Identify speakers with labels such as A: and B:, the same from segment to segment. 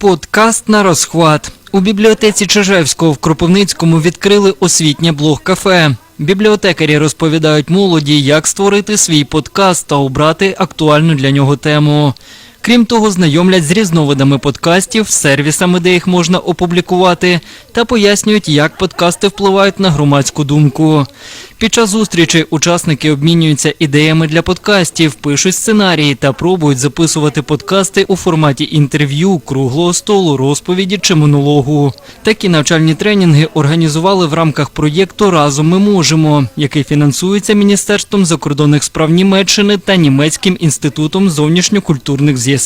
A: Подкаст на розхват. У бібліотеці Чижевського в Кропивницькому відкрили освітнє блог-кафе. Бібліотекарі розповідають молоді, як створити свій подкаст та обрати актуальну для нього тему. Крім того, знайомлять з різновидами подкастів, сервісами, де їх можна опублікувати, та пояснюють, як подкасти впливають на громадську думку. Під час зустрічі учасники обмінюються ідеями для подкастів, пишуть сценарії та пробують записувати подкасти у форматі інтерв'ю, круглого столу, розповіді чи монологу. Такі навчальні тренінги організували в рамках проєкту Разом ми можемо, який фінансується Міністерством закордонних справ Німеччини та Німецьким інститутом зовнішньокультурних зв'язків.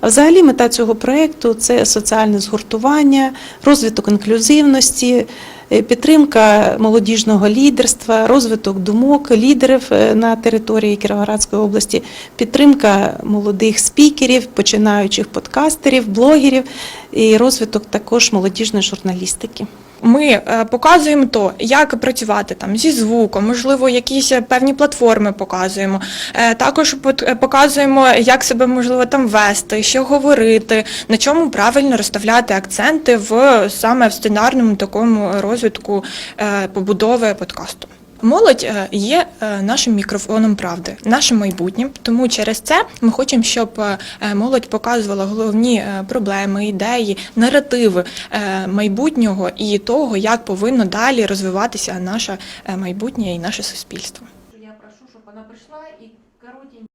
B: А Взагалі мета цього проєкту – це соціальне згуртування, розвиток інклюзивності, е, підтримка молодіжного лідерства, розвиток думок лідерів е, на території Кіровоградської області, підтримка молодих спікерів, починаючих подкастерів, блогерів і розвиток також молодіжної журналістики.
C: Ми е, показуємо то, як працювати там зі звуком, можливо, якісь е, певні платформи показуємо. Е, Також показуємо, як себе можливо там вести, що говорити, на чому правильно розставляти акценти в саме в сценарному такому розвитку побудови подкасту. Молодь е, є е, нашим мікрофоном правди, нашим майбутнім. Тому через це ми хочемо, щоб е, молодь показувала головні проблеми, ідеї, наративи майбутнього і того, як повинно далі розвиватися наше майбутнє і наше суспільство. Я прошу, щоб вона прийшла і коротенько.